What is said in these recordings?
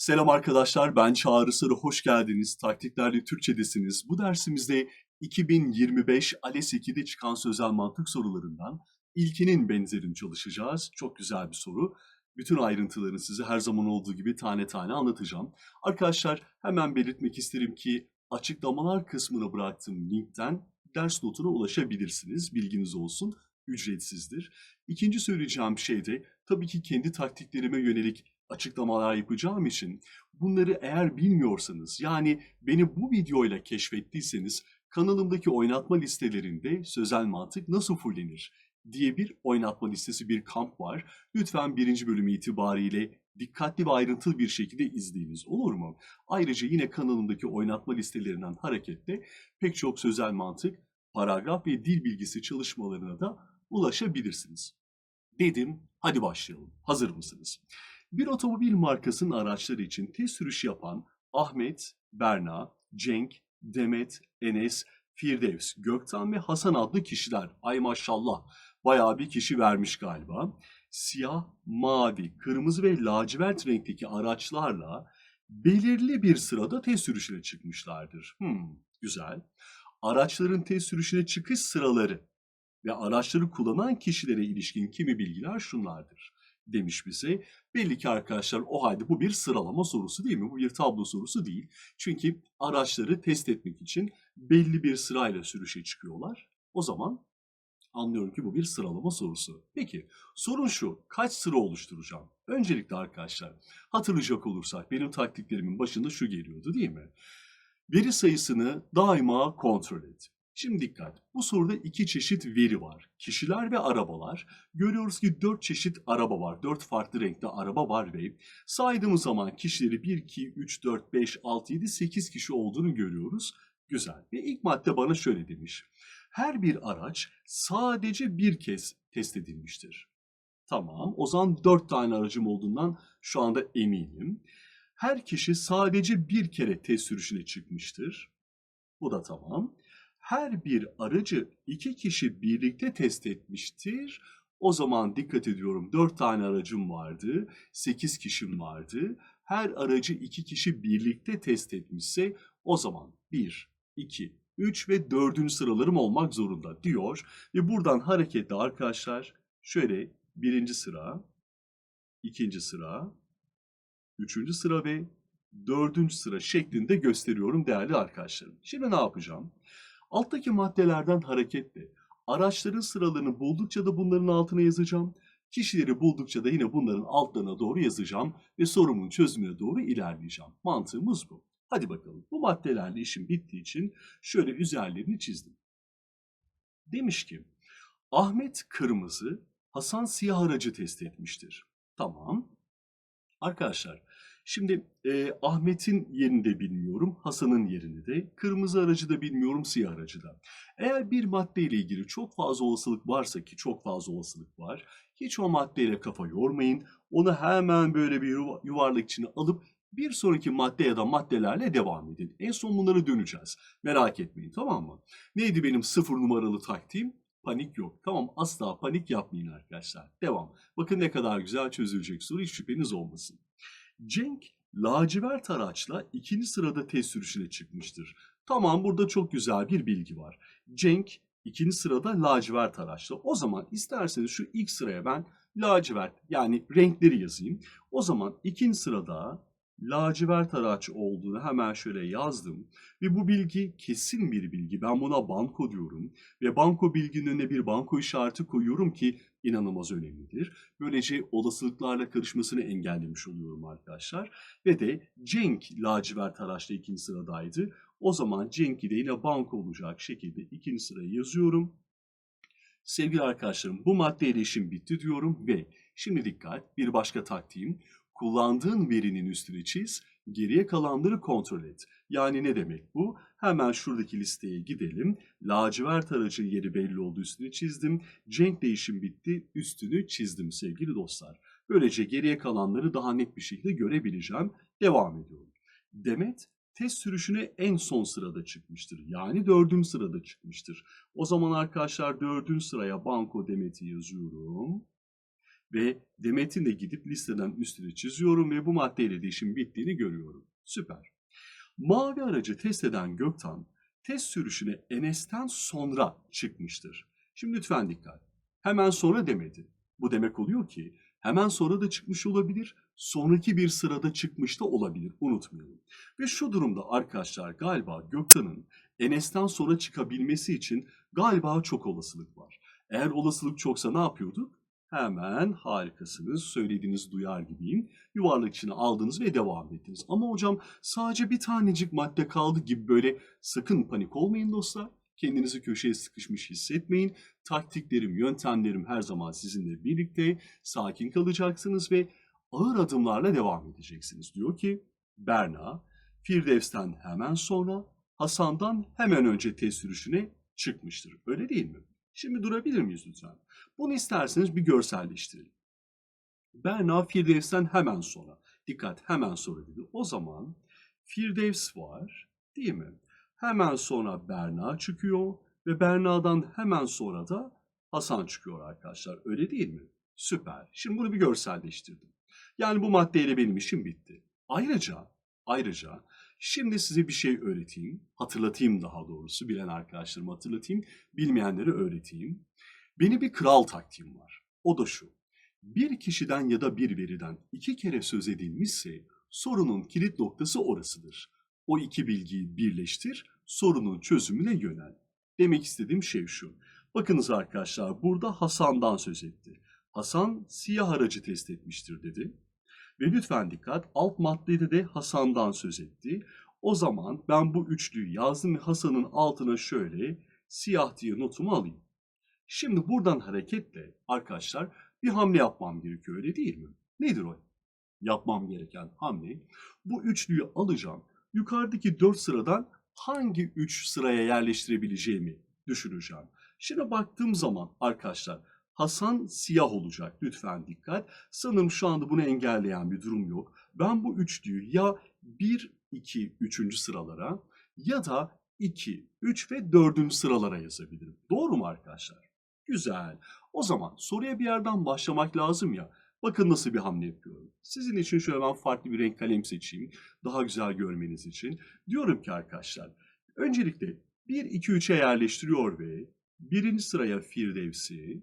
Selam arkadaşlar, ben Çağrı Sarı, hoş geldiniz. Taktiklerle Türkçedesiniz. Bu dersimizde 2025 ALES 2'de çıkan sözel mantık sorularından ilkinin benzerini çalışacağız. Çok güzel bir soru. Bütün ayrıntılarını size her zaman olduğu gibi tane tane anlatacağım. Arkadaşlar hemen belirtmek isterim ki açıklamalar kısmına bıraktığım linkten ders notuna ulaşabilirsiniz. Bilginiz olsun, ücretsizdir. İkinci söyleyeceğim şey de tabii ki kendi taktiklerime yönelik açıklamalar yapacağım için bunları eğer bilmiyorsanız yani beni bu videoyla keşfettiyseniz kanalımdaki oynatma listelerinde sözel mantık nasıl fullenir diye bir oynatma listesi bir kamp var. Lütfen birinci bölüm itibariyle dikkatli ve ayrıntılı bir şekilde izleyiniz olur mu? Ayrıca yine kanalımdaki oynatma listelerinden hareketle pek çok sözel mantık, paragraf ve dil bilgisi çalışmalarına da ulaşabilirsiniz. Dedim, hadi başlayalım. Hazır mısınız? Bir otomobil markasının araçları için test sürüşü yapan Ahmet, Berna, Cenk, Demet, Enes, Firdevs, Gökten ve Hasan adlı kişiler. Ay maşallah bayağı bir kişi vermiş galiba. Siyah, mavi, kırmızı ve lacivert renkteki araçlarla belirli bir sırada test sürüşüne çıkmışlardır. Hmm, güzel. Araçların test sürüşüne çıkış sıraları ve araçları kullanan kişilere ilişkin kimi bilgiler şunlardır demiş bize. Belli ki arkadaşlar o halde bu bir sıralama sorusu değil mi? Bu bir tablo sorusu değil. Çünkü araçları test etmek için belli bir sırayla sürüşe çıkıyorlar. O zaman anlıyorum ki bu bir sıralama sorusu. Peki sorun şu kaç sıra oluşturacağım? Öncelikle arkadaşlar hatırlayacak olursak benim taktiklerimin başında şu geliyordu değil mi? Veri sayısını daima kontrol et. Şimdi dikkat. Bu soruda iki çeşit veri var. Kişiler ve arabalar. Görüyoruz ki dört çeşit araba var. Dört farklı renkte araba var ve saydığımız zaman kişileri 1, 2, 3, 4, 5, 6, 7, 8 kişi olduğunu görüyoruz. Güzel. Ve ilk madde bana şöyle demiş. Her bir araç sadece bir kez test edilmiştir. Tamam. O zaman dört tane aracım olduğundan şu anda eminim. Her kişi sadece bir kere test sürüşüne çıkmıştır. Bu da tamam her bir aracı iki kişi birlikte test etmiştir. O zaman dikkat ediyorum 4 tane aracım vardı, 8 kişim vardı. Her aracı iki kişi birlikte test etmişse o zaman 1, 2, 3 ve 4. sıralarım olmak zorunda diyor. Ve buradan hareketle arkadaşlar şöyle birinci sıra, ikinci sıra, üçüncü sıra ve dördüncü sıra şeklinde gösteriyorum değerli arkadaşlarım. Şimdi ne yapacağım? Alttaki maddelerden hareketle araçların sıralarını buldukça da bunların altına yazacağım. Kişileri buldukça da yine bunların altlarına doğru yazacağım ve sorumun çözümüne doğru ilerleyeceğim. Mantığımız bu. Hadi bakalım. Bu maddelerle işim bittiği için şöyle üzerlerini çizdim. Demiş ki Ahmet kırmızı, Hasan siyah aracı test etmiştir. Tamam. Arkadaşlar Şimdi e, Ahmet'in yerini de bilmiyorum, Hasan'ın yerini de, kırmızı aracı da bilmiyorum, siyah aracı da. Eğer bir maddeyle ilgili çok fazla olasılık varsa ki çok fazla olasılık var, hiç o maddeyle kafa yormayın. Onu hemen böyle bir yuvarlak içine alıp bir sonraki madde ya da maddelerle devam edin. En son bunları döneceğiz. Merak etmeyin tamam mı? Neydi benim sıfır numaralı taktiğim? Panik yok. Tamam asla panik yapmayın arkadaşlar. Devam. Bakın ne kadar güzel çözülecek soru hiç şüpheniz olmasın. Cenk lacivert araçla ikinci sırada test sürüşüne çıkmıştır. Tamam burada çok güzel bir bilgi var. Cenk ikinci sırada lacivert araçla. O zaman isterseniz şu ilk sıraya ben lacivert yani renkleri yazayım. O zaman ikinci sırada lacivert araç olduğunu hemen şöyle yazdım. Ve bu bilgi kesin bir bilgi. Ben buna banko diyorum. Ve banko bilginin önüne bir banko işareti koyuyorum ki inanılmaz önemlidir. Böylece olasılıklarla karışmasını engellemiş oluyorum arkadaşlar. Ve de Cenk lacivert araçla ikinci sıradaydı. O zaman Cenk'i de yine banko olacak şekilde ikinci sıraya yazıyorum. Sevgili arkadaşlarım bu maddeyle işim bitti diyorum ve şimdi dikkat bir başka taktiğim kullandığın verinin üstüne çiz, geriye kalanları kontrol et. Yani ne demek bu? Hemen şuradaki listeye gidelim. Lacivert aracın yeri belli oldu üstünü çizdim. Cenk değişim bitti üstünü çizdim sevgili dostlar. Böylece geriye kalanları daha net bir şekilde görebileceğim. Devam ediyorum. Demet test sürüşüne en son sırada çıkmıştır. Yani dördüncü sırada çıkmıştır. O zaman arkadaşlar dördüncü sıraya Banko Demet'i yazıyorum. Ve Demet'in de gidip listeden üstüne çiziyorum ve bu maddeyle de işin bittiğini görüyorum. Süper. Mavi aracı test eden Göktan, test sürüşüne Enes'ten sonra çıkmıştır. Şimdi lütfen dikkat. Hemen sonra demedi. Bu demek oluyor ki hemen sonra da çıkmış olabilir, sonraki bir sırada çıkmış da olabilir. Unutmayalım. Ve şu durumda arkadaşlar galiba Göktan'ın Enes'ten sonra çıkabilmesi için galiba çok olasılık var. Eğer olasılık çoksa ne yapıyorduk? Hemen harikasınız, söylediğiniz duyar gibiyim. Yuvarlak içine aldınız ve devam ettiniz. Ama hocam sadece bir tanecik madde kaldı gibi böyle sakın panik olmayın dostlar. Kendinizi köşeye sıkışmış hissetmeyin. Taktiklerim, yöntemlerim her zaman sizinle birlikte. Sakin kalacaksınız ve ağır adımlarla devam edeceksiniz. Diyor ki Berna, Firdevs'ten hemen sonra Hasan'dan hemen önce test sürüşüne çıkmıştır. Öyle değil mi? Şimdi durabilir miyiz lütfen? Bunu isterseniz bir görselleştirelim. Berna Firdevs'ten hemen sonra. Dikkat hemen sonra dedi. O zaman Firdevs var değil mi? Hemen sonra Berna çıkıyor ve Berna'dan hemen sonra da Hasan çıkıyor arkadaşlar. Öyle değil mi? Süper. Şimdi bunu bir görselleştirdim. Yani bu maddeyle benim işim bitti. Ayrıca, ayrıca şimdi size bir şey öğreteyim. Hatırlatayım daha doğrusu. Bilen arkadaşlarıma hatırlatayım. Bilmeyenlere öğreteyim. Benim bir kral taktiğim var. O da şu. Bir kişiden ya da bir veriden iki kere söz edilmişse sorunun kilit noktası orasıdır. O iki bilgiyi birleştir, sorunun çözümüne yönel. Demek istediğim şey şu. Bakınız arkadaşlar burada Hasan'dan söz etti. Hasan siyah aracı test etmiştir dedi. Ve lütfen dikkat alt maddede de Hasan'dan söz etti. O zaman ben bu üçlüyü yazdım ve Hasan'ın altına şöyle siyah diye notumu alayım. Şimdi buradan hareketle arkadaşlar bir hamle yapmam gerekiyor öyle değil mi? Nedir o? Yapmam gereken hamle bu üçlüyü alacağım. Yukarıdaki dört sıradan hangi üç sıraya yerleştirebileceğimi düşüneceğim. Şimdi baktığım zaman arkadaşlar Hasan siyah olacak. Lütfen dikkat. Sanırım şu anda bunu engelleyen bir durum yok. Ben bu üçlüyü ya 1, 2, 3. sıralara ya da 2, 3 ve 4. sıralara yazabilirim. Doğru mu arkadaşlar? Güzel. O zaman soruya bir yerden başlamak lazım ya. Bakın nasıl bir hamle yapıyorum. Sizin için şöyle ben farklı bir renk kalem seçeyim. Daha güzel görmeniz için. Diyorum ki arkadaşlar. Öncelikle 1, 2, 3'e yerleştiriyor ve birinci sıraya Firdevs'i,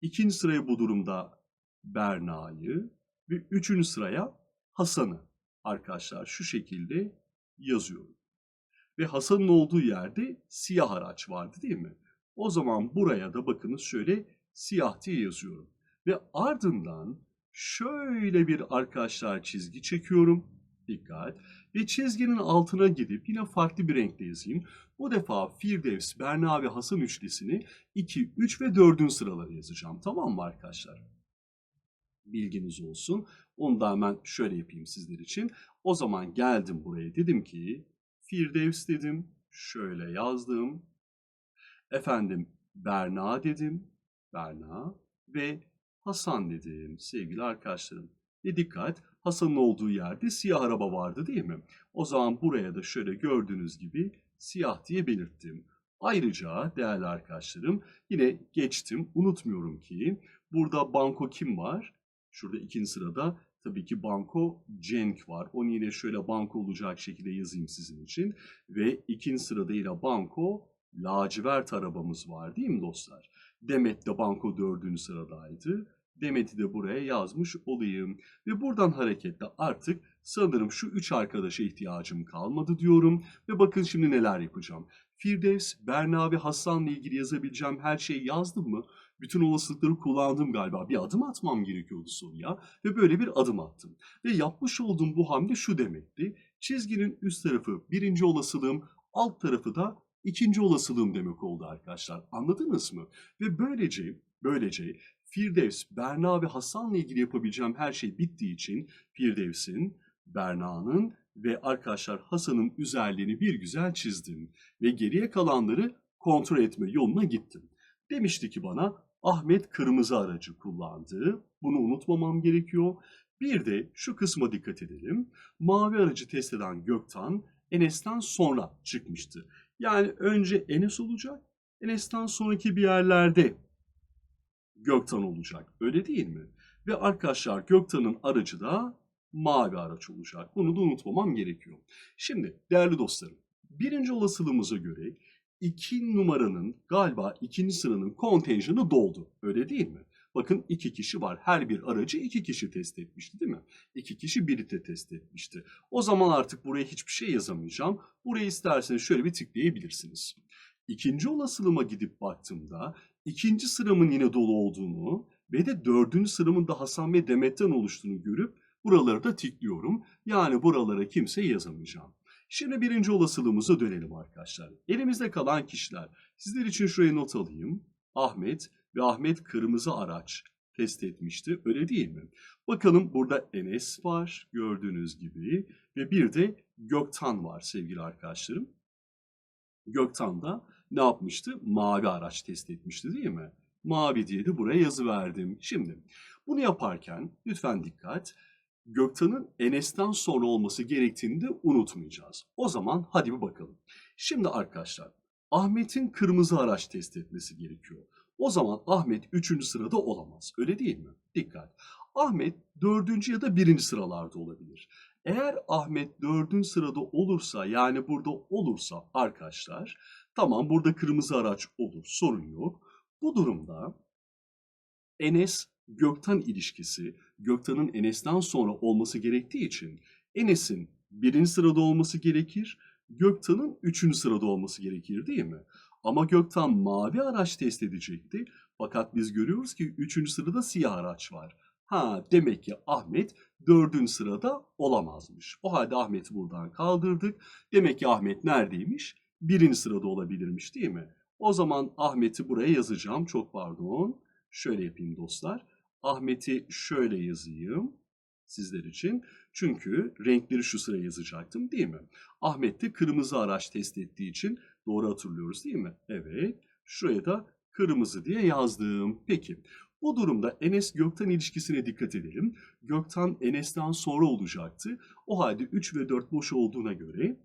ikinci sıraya bu durumda Berna'yı ve üçüncü sıraya Hasan'ı arkadaşlar şu şekilde yazıyorum. Ve Hasan'ın olduğu yerde siyah araç vardı değil mi? O zaman buraya da bakınız şöyle siyah diye yazıyorum. Ve ardından şöyle bir arkadaşlar çizgi çekiyorum. Dikkat. Ve çizginin altına gidip yine farklı bir renkle yazayım. Bu defa Firdevs, Berna ve Hasan üçlisini 2, 3 ve 4. sıralara yazacağım. Tamam mı arkadaşlar? Bilginiz olsun. Onu da hemen şöyle yapayım sizler için. O zaman geldim buraya dedim ki Firdevs dedim. Şöyle yazdım. Efendim Berna dedim. Berna ve Hasan dedim sevgili arkadaşlarım. Ve dikkat Hasan'ın olduğu yerde siyah araba vardı değil mi? O zaman buraya da şöyle gördüğünüz gibi siyah diye belirttim. Ayrıca değerli arkadaşlarım yine geçtim unutmuyorum ki burada banko kim var? Şurada ikinci sırada tabii ki banko Cenk var. Onu yine şöyle banko olacak şekilde yazayım sizin için. Ve ikinci sırada yine banko lacivert arabamız var değil mi dostlar? Demet de banko dördüncü sıradaydı. Demet'i de buraya yazmış olayım. Ve buradan hareketle artık sanırım şu üç arkadaşa ihtiyacım kalmadı diyorum. Ve bakın şimdi neler yapacağım. Firdevs, Berna ve Hasan'la ilgili yazabileceğim her şeyi yazdım mı? Bütün olasılıkları kullandım galiba. Bir adım atmam gerekiyordu soruya. Ve böyle bir adım attım. Ve yapmış olduğum bu hamle şu demekti. Çizginin üst tarafı birinci olasılığım, alt tarafı da ikinci olasılığım demek oldu arkadaşlar. Anladınız mı? Ve böylece, böylece Firdevs, Berna ve Hasan'la ilgili yapabileceğim her şey bittiği için Firdevs'in, Berna'nın ve arkadaşlar Hasan'ın üzerlerini bir güzel çizdim. Ve geriye kalanları kontrol etme yoluna gittim. Demişti ki bana Ahmet kırmızı aracı kullandı. Bunu unutmamam gerekiyor. Bir de şu kısma dikkat edelim. Mavi aracı test eden Göktan Enes'ten sonra çıkmıştı. Yani önce Enes olacak. Enes'ten sonraki bir yerlerde Gökten olacak. Öyle değil mi? Ve arkadaşlar Gökten'in aracı da mavi araç olacak. Bunu da unutmamam gerekiyor. Şimdi değerli dostlarım, birinci olasılığımıza göre iki numaranın galiba ikinci sıranın kontenjanı doldu. Öyle değil mi? Bakın iki kişi var. Her bir aracı iki kişi test etmişti değil mi? İki kişi birlikte test etmişti. O zaman artık buraya hiçbir şey yazamayacağım. Buraya isterseniz şöyle bir tıklayabilirsiniz. İkinci olasılığıma gidip baktığımda ikinci sıramın yine dolu olduğunu ve de dördüncü sıramın da Hasan ve Demet'ten oluştuğunu görüp buraları da tıklıyorum. Yani buralara kimse yazamayacağım. Şimdi birinci olasılığımıza dönelim arkadaşlar. Elimizde kalan kişiler. Sizler için şuraya not alayım. Ahmet ve Ahmet kırmızı araç test etmişti. Öyle değil mi? Bakalım burada Enes var gördüğünüz gibi ve bir de Göktan var sevgili arkadaşlarım. Göktan da ne yapmıştı? Mavi araç test etmişti değil mi? Mavi diye de buraya yazı verdim. Şimdi bunu yaparken lütfen dikkat. Göktan'ın Enes'ten sonra olması gerektiğini de unutmayacağız. O zaman hadi bir bakalım. Şimdi arkadaşlar Ahmet'in kırmızı araç test etmesi gerekiyor. O zaman Ahmet 3. sırada olamaz. Öyle değil mi? Dikkat. Ahmet 4. ya da 1. sıralarda olabilir. Eğer Ahmet 4. sırada olursa yani burada olursa arkadaşlar tamam burada kırmızı araç olur sorun yok. Bu durumda Enes Gökten ilişkisi Gökten'in Enes'ten sonra olması gerektiği için Enes'in birinci sırada olması gerekir, Gökten'in üçüncü sırada olması gerekir değil mi? Ama Gökten mavi araç test edecekti. Fakat biz görüyoruz ki üçüncü sırada siyah araç var. Ha demek ki Ahmet dördüncü sırada olamazmış. O halde Ahmet'i buradan kaldırdık. Demek ki Ahmet neredeymiş? Birinci sırada olabilirmiş değil mi? O zaman Ahmet'i buraya yazacağım. Çok pardon. Şöyle yapayım dostlar. Ahmet'i şöyle yazayım sizler için. Çünkü renkleri şu sıraya yazacaktım değil mi? Ahmet de kırmızı araç test ettiği için doğru hatırlıyoruz değil mi? Evet. Şuraya da kırmızı diye yazdım. Peki. Bu durumda Enes Gökten ilişkisine dikkat edelim. Gökten Enes'ten sonra olacaktı. O halde 3 ve 4 boş olduğuna göre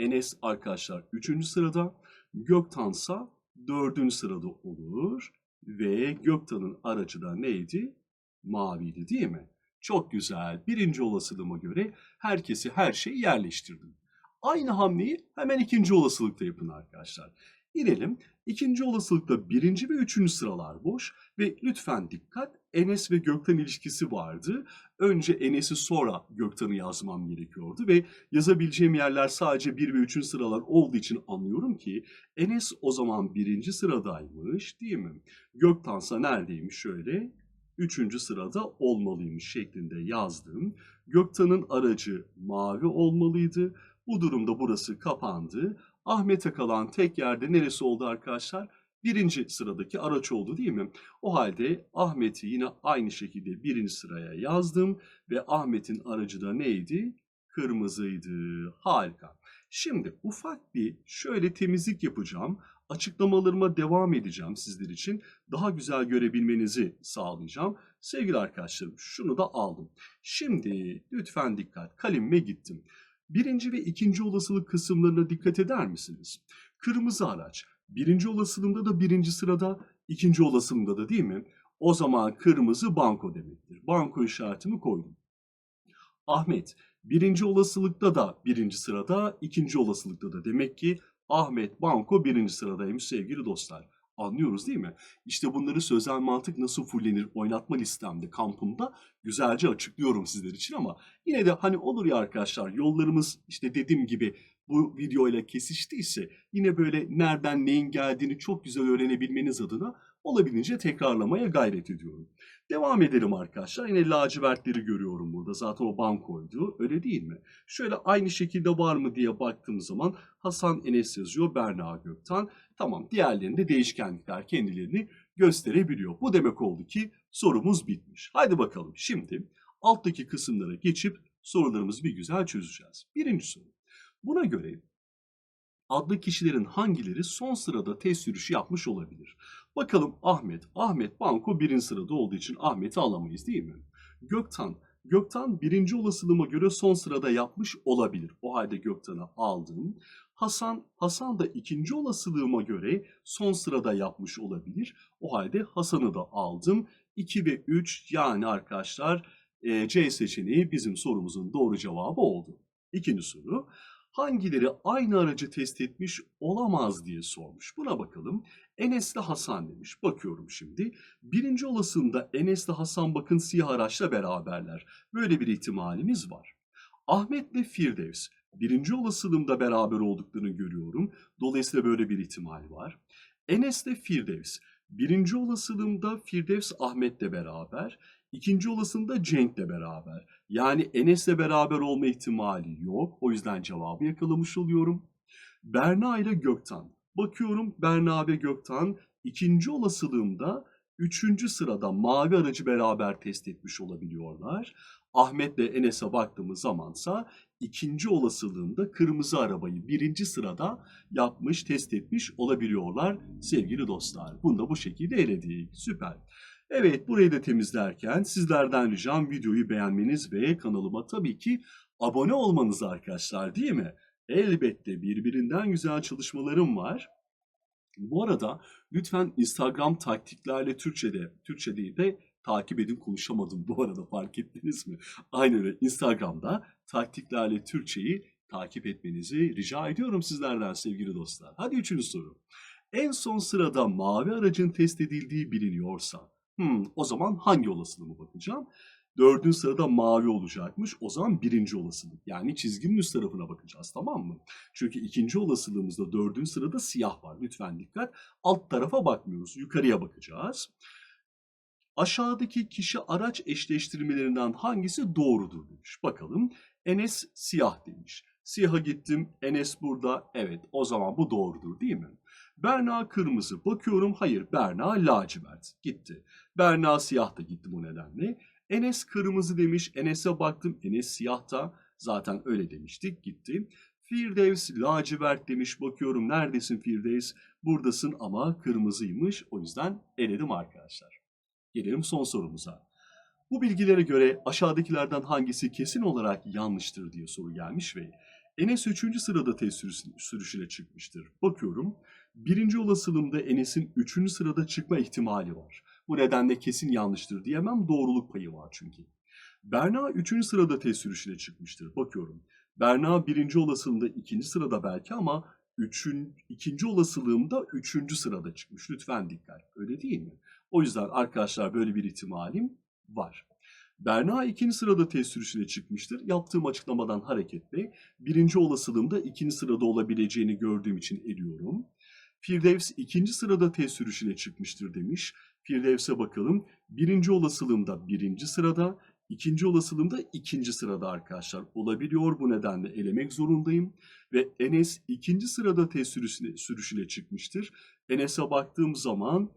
Enes arkadaşlar 3. sırada, Göktansa 4. sırada olur ve Göktan'ın aracı da neydi? Maviydi değil mi? Çok güzel. Birinci olasılığıma göre herkesi her şeyi yerleştirdim. Aynı hamleyi hemen ikinci olasılıkta yapın arkadaşlar. İnelim. İkinci olasılıkta birinci ve üçüncü sıralar boş ve lütfen dikkat Enes ve Gökten ilişkisi vardı. Önce Enes'i sonra Gökten'i yazmam gerekiyordu ve yazabileceğim yerler sadece 1 ve 3. sıralar olduğu için anlıyorum ki Enes o zaman birinci sıradaymış değil mi? Göktansa neredeymiş şöyle? Üçüncü sırada olmalıymış şeklinde yazdım. Göktan'ın aracı mavi olmalıydı. Bu durumda burası kapandı. Ahmet'e kalan tek yerde neresi oldu arkadaşlar? Birinci sıradaki araç oldu değil mi? O halde Ahmet'i yine aynı şekilde birinci sıraya yazdım ve Ahmet'in aracı da neydi? Kırmızıydı. Harika. Şimdi ufak bir şöyle temizlik yapacağım. Açıklamalarıma devam edeceğim sizler için. Daha güzel görebilmenizi sağlayacağım. Sevgili arkadaşlarım şunu da aldım. Şimdi lütfen dikkat. Kalemime gittim. Birinci ve ikinci olasılık kısımlarına dikkat eder misiniz? Kırmızı araç. Birinci olasılığımda da birinci sırada, ikinci olasılığımda da değil mi? O zaman kırmızı banko demektir. Banko işaretimi koydum. Ahmet. Birinci olasılıkta da birinci sırada, ikinci olasılıkta da demek ki Ahmet Banko birinci sıradaymış sevgili dostlar. Anlıyoruz değil mi? İşte bunları sözel mantık nasıl fullenir oynatma listemde, kampımda güzelce açıklıyorum sizler için ama yine de hani olur ya arkadaşlar yollarımız işte dediğim gibi bu videoyla kesiştiyse yine böyle nereden neyin geldiğini çok güzel öğrenebilmeniz adına olabildiğince tekrarlamaya gayret ediyorum. Devam edelim arkadaşlar. Yine lacivertleri görüyorum burada. Zaten o bankoydu. Öyle değil mi? Şöyle aynı şekilde var mı diye baktığım zaman Hasan Enes yazıyor. Berna Gökten. Tamam diğerlerinde değişkenlikler kendilerini gösterebiliyor. Bu demek oldu ki sorumuz bitmiş. Haydi bakalım şimdi alttaki kısımlara geçip sorularımızı bir güzel çözeceğiz. Birinci soru. Buna göre adlı kişilerin hangileri son sırada test yürüyüşü yapmış olabilir? Bakalım Ahmet. Ahmet banko birinci sırada olduğu için Ahmet'i alamayız değil mi? Göktan. Gökten birinci olasılığıma göre son sırada yapmış olabilir. O halde Gökten'i aldım. Hasan, Hasan da ikinci olasılığıma göre son sırada yapmış olabilir. O halde Hasan'ı da aldım. 2 ve 3 yani arkadaşlar e, C seçeneği bizim sorumuzun doğru cevabı oldu. İkinci soru. Hangileri aynı aracı test etmiş olamaz diye sormuş. Buna bakalım. Enes Hasan demiş. Bakıyorum şimdi. Birinci olasılığında Enes Hasan bakın siyah araçla beraberler. Böyle bir ihtimalimiz var. Ahmet ile Firdevs. Birinci olasılığımda beraber olduklarını görüyorum. Dolayısıyla böyle bir ihtimal var. Enes ile Firdevs. Birinci olasılığımda Firdevs Ahmet'le beraber. İkinci olasılığımda Cenk'le beraber. Yani Enes'le beraber olma ihtimali yok. O yüzden cevabı yakalamış oluyorum. Berna ile Göktan. Bakıyorum Berna ve Göktan ikinci olasılığımda üçüncü sırada mavi aracı beraber test etmiş olabiliyorlar. Ahmet ve Enes'e baktığımız zamansa ikinci olasılığında kırmızı arabayı birinci sırada yapmış, test etmiş olabiliyorlar sevgili dostlar. Bunu da bu şekilde eledik. Süper. Evet burayı da temizlerken sizlerden ricam videoyu beğenmeniz ve kanalıma tabii ki abone olmanız arkadaşlar değil mi? Elbette birbirinden güzel çalışmalarım var. Bu arada lütfen Instagram taktiklerle Türkçe'de, Türkçe değil de takip edin konuşamadım bu arada fark ettiniz mi? Aynen öyle Instagram'da taktiklerle Türkçeyi takip etmenizi rica ediyorum sizlerden sevgili dostlar. Hadi üçüncü soru. En son sırada mavi aracın test edildiği biliniyorsa, hmm, o zaman hangi olasılığımı bakacağım? Dördüncü sırada mavi olacakmış. O zaman birinci olasılık. Yani çizginin üst tarafına bakacağız tamam mı? Çünkü ikinci olasılığımızda dördüncü sırada siyah var. Lütfen dikkat. Alt tarafa bakmıyoruz. Yukarıya bakacağız. Aşağıdaki kişi araç eşleştirmelerinden hangisi doğrudur demiş. Bakalım. Enes siyah demiş. Siyaha gittim. Enes burada. Evet o zaman bu doğrudur değil mi? Berna kırmızı. Bakıyorum hayır Berna lacivert. Gitti. Berna siyah da gitti bu nedenle. Enes kırmızı demiş. Enes'e baktım. Enes siyah da zaten öyle demiştik. Gitti. Firdevs lacivert demiş. Bakıyorum neredesin Firdevs? Buradasın ama kırmızıymış. O yüzden eledim arkadaşlar. Gelelim son sorumuza. Bu bilgilere göre aşağıdakilerden hangisi kesin olarak yanlıştır diye soru gelmiş ve Enes 3. sırada test sürüş- sürüşüne çıkmıştır. Bakıyorum. Birinci olasılığımda Enes'in 3. sırada çıkma ihtimali var. Bu nedenle kesin yanlıştır diyemem. Doğruluk payı var çünkü. Berna 3. sırada test sürüşüne çıkmıştır. Bakıyorum. Berna birinci olasılığında ikinci sırada belki ama üçün, ikinci olasılığımda üçüncü sırada çıkmış. Lütfen dikkat. Öyle değil mi? O yüzden arkadaşlar böyle bir ihtimalim var. Berna ikinci sırada test sürüşüne çıkmıştır. Yaptığım açıklamadan hareketle birinci olasılığımda ikinci sırada olabileceğini gördüğüm için eliyorum. Firdevs ikinci sırada test sürüşüne çıkmıştır demiş. Firdevs'e bakalım. Birinci olasılığımda birinci sırada, ikinci olasılığımda ikinci sırada arkadaşlar olabiliyor. Bu nedenle elemek zorundayım. Ve Enes ikinci sırada test sürüşüne, sürüşüne çıkmıştır. Enes'e baktığım zaman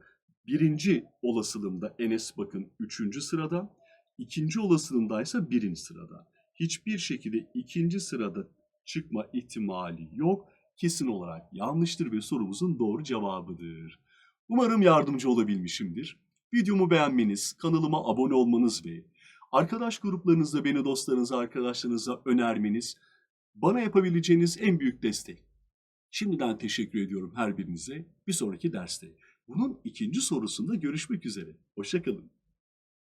birinci olasılığımda Enes bakın üçüncü sırada, ikinci olasılığımda ise birinci sırada. Hiçbir şekilde ikinci sırada çıkma ihtimali yok. Kesin olarak yanlıştır ve sorumuzun doğru cevabıdır. Umarım yardımcı olabilmişimdir. Videomu beğenmeniz, kanalıma abone olmanız ve arkadaş gruplarınızda beni dostlarınıza, arkadaşlarınıza önermeniz bana yapabileceğiniz en büyük destek. Şimdiden teşekkür ediyorum her birinize. Bir sonraki derste. Bunun ikinci sorusunda görüşmek üzere. Hoşçakalın.